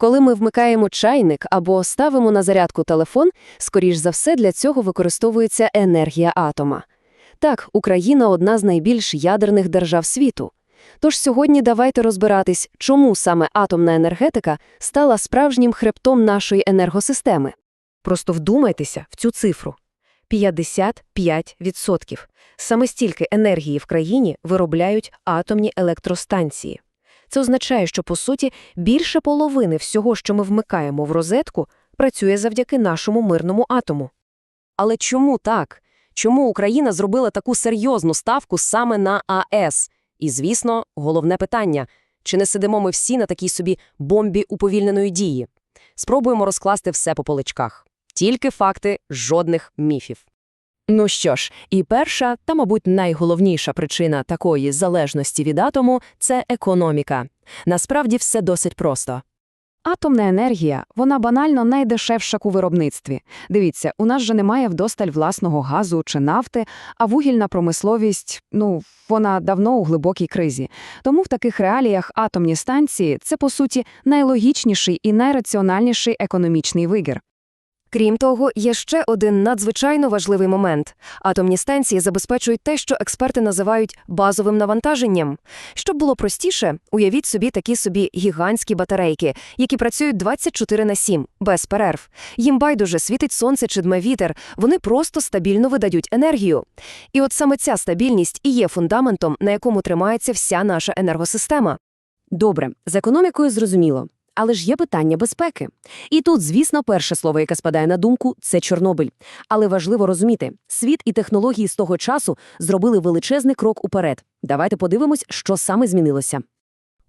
Коли ми вмикаємо чайник або ставимо на зарядку телефон, скоріш за все для цього використовується енергія атома. Так, Україна – одна з найбільш ядерних держав світу. Тож сьогодні давайте розбиратись, чому саме атомна енергетика стала справжнім хребтом нашої енергосистеми. Просто вдумайтеся в цю цифру. 55%. Саме стільки енергії в країні виробляють атомні електростанції. Це означає, що, по суті, більше половини всього, що ми вмикаємо в розетку, працює завдяки нашому мирному атому. Але чому так? Чому Україна зробила таку серйозну ставку саме на АЕС? І, звісно, головне питання – чи не сидимо ми всі на такій собі бомбі уповільненої дії? Спробуємо розкласти все по поличках. Тільки факти, жодних міфів. Ну що ж, і перша та, мабуть, найголовніша причина такої залежності від атому – це економіка. Насправді все досить просто. Атомна енергія, вона банально найдешевша у виробництві. Дивіться, у нас же немає вдосталь власного газу чи нафти, а вугільна промисловість, ну, вона давно у глибокій кризі. Тому в таких реаліях атомні станції – це, по суті, найлогічніший і найраціональніший економічний вигір. Крім того, є ще один надзвичайно важливий момент. Атомні станції забезпечують те, що експерти називають базовим навантаженням. Щоб було простіше, уявіть собі такі собі гігантські батарейки, які працюють 24 на 7, без перерв. Їм байдуже світить сонце чи дме вітер, вони просто стабільно видають енергію. І от саме ця стабільність і є фундаментом, на якому тримається вся наша енергосистема. Добре, з економікою зрозуміло. Але ж є питання безпеки. І тут, звісно, перше слово, яке спадає на думку, це Чорнобиль. Але важливо розуміти, світ і технології з того часу зробили величезний крок уперед. Давайте подивимось, що саме змінилося.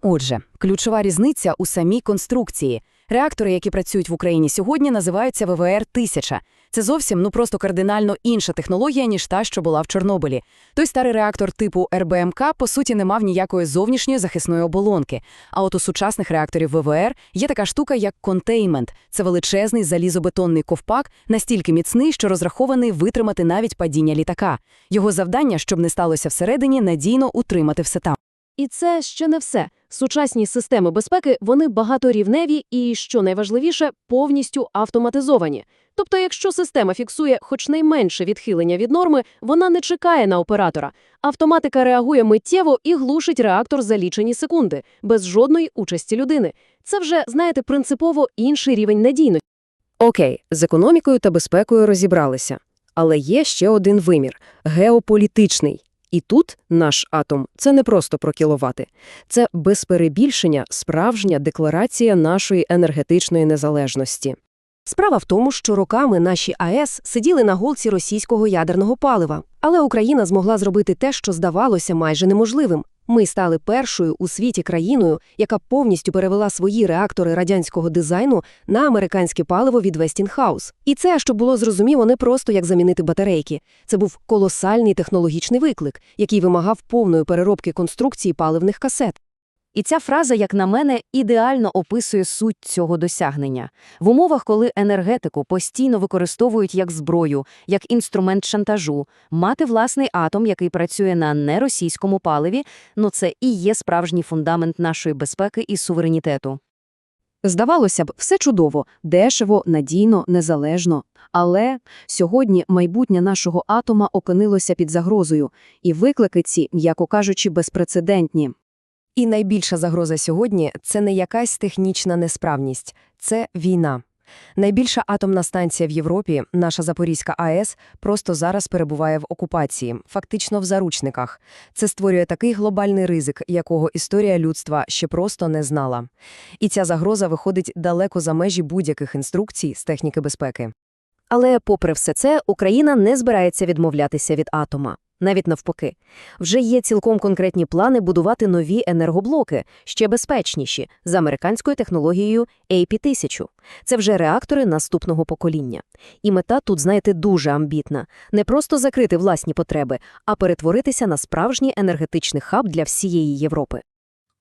Отже, ключова різниця у самій конструкції. Реактори, які працюють в Україні сьогодні, називаються ВВР-1000. Це зовсім, ну просто кардинально інша технологія, ніж та, що була в Чорнобилі. Той старий реактор типу РБМК, по суті, не мав ніякої зовнішньої захисної оболонки. А от у сучасних реакторів ВВР є така штука, як контеймент. Це величезний залізобетонний ковпак, настільки міцний, що розрахований витримати навіть падіння літака. Його завдання, щоб не сталося всередині, надійно утримати все там. І це ще не все. Сучасні системи безпеки, вони багаторівневі і, що найважливіше, повністю автоматизовані. Тобто, якщо система фіксує хоч найменше відхилення від норми, вона не чекає на оператора. Автоматика реагує миттєво і глушить реактор за лічені секунди, без жодної участі людини. Це вже, знаєте, принципово інший рівень надійності. Окей, з економікою та безпекою розібралися. Але є ще один вимір – геополітичний. І тут наш атом – це не просто про кіловати. Це без перебільшення справжня декларація нашої енергетичної незалежності. Справа в тому, що роками наші АЕС сиділи на голці російського ядерного палива. Але Україна змогла зробити те, що здавалося майже неможливим. Ми стали першою у світі країною, яка повністю перевела свої реактори радянського дизайну на американське паливо від Westinghouse. І це, щоб було зрозуміло, не просто як замінити батарейки. Це був колосальний технологічний виклик, який вимагав повної переробки конструкції паливних касет. І ця фраза, як на мене, ідеально описує суть цього досягнення. В умовах, коли енергетику постійно використовують як зброю, як інструмент шантажу, мати власний атом, який працює на неросійському паливі, ну це і є справжній фундамент нашої безпеки і суверенітету. Здавалося б, все чудово, дешево, надійно, незалежно. Але сьогодні майбутнє нашого атома опинилося під загрозою, і виклики ці, м'яко кажучи, безпрецедентні. І найбільша загроза сьогодні – це не якась технічна несправність, це війна. Найбільша атомна станція в Європі, наша Запорізька АЕС, просто зараз перебуває в окупації, фактично в заручниках. Це створює такий глобальний ризик, якого історія людства ще просто не знала. І ця загроза виходить далеко за межі будь-яких інструкцій з техніки безпеки. Але, попри все це, Україна не збирається відмовлятися від атома. Навіть навпаки. Вже є цілком конкретні плани будувати нові енергоблоки, ще безпечніші, з американською технологією AP-1000. Це вже реактори наступного покоління. І мета тут, знаєте, дуже амбітна. Не просто закрити власні потреби, а перетворитися на справжній енергетичний хаб для всієї Європи.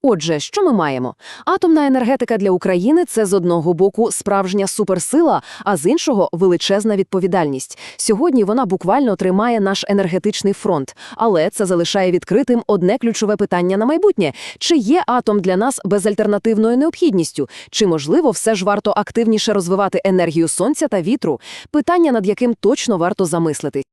Отже, що ми маємо? Атомна енергетика для України – це з одного боку справжня суперсила, а з іншого – величезна відповідальність. Сьогодні вона буквально тримає наш енергетичний фронт. Але це залишає відкритим одне ключове питання на майбутнє. Чи є атом для нас безальтернативною необхідністю? Чи, можливо, все ж варто активніше розвивати енергію сонця та вітру? Питання, над яким точно варто замислитись.